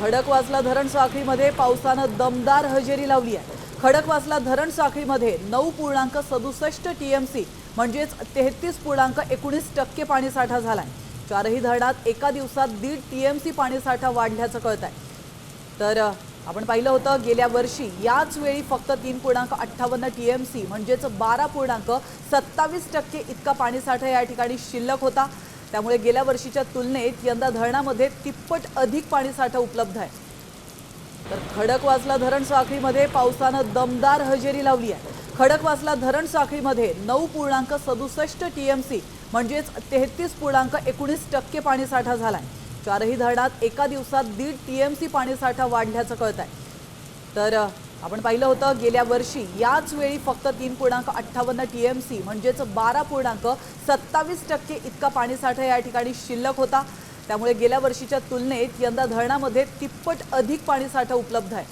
खडकवासला धरण साखळीमध्ये पावसानं दमदार हजेरी लावली आहे. खडकवासला धरण साखळीमध्ये नऊ पूर्णांक सदुसष्ट टी एम सी म्हणजेच तेहतीस पूर्णांक एकोणीस टक्के पाणीसाठा झालाय. चारही धरणात एका दिवसात दीड टी एम सी पाणीसाठा वाढल्याचं कळत आहे तर आपण पाहिलं होतं गेल्या वर्षी याच वेळी फक्त तीन पूर्णांक अठ्ठावन्न टी एम सी म्हणजेच बारा पूर्णांक सत्तावीस टक्के इतका पाणीसाठा या ठिकाणी शिल्लक होता. त्यामुळे गेल्या वर्षीच्या तुलनेत यंदा धरणामध्ये तिप्पट अधिक पाणीसाठा उपलब्ध आहे. तर खडकवासला धरण साखळीमध्ये पावसानं दमदार हजेरी लावली आहे. खडकवासला धरण साखळीमध्ये नऊ पूर्णांक सदुसष्ट टी एम सी म्हणजेच तेहतीस पूर्णांक एकोणीस टक्के पाणीसाठा झाला आहे चारही धरणात एका दिवसात दीड टी एम सी पाणीसाठा वाढल्याचं कळत आहे तर आपण पाहिलं होतं गेल्या वर्षी याच वेळी फक्त तीन पूर्णांक अठ्ठावन्न टी एम सी म्हणजेच बारा पूर्णांक सत्तावीस टक्के इतका पाणीसाठा या ठिकाणी शिल्लक होता. त्यामुळे गेल्या वर्षीच्या तुलनेत यंदा धरणामध्ये तिप्पट अधिक पाणीसाठा उपलब्ध आहे.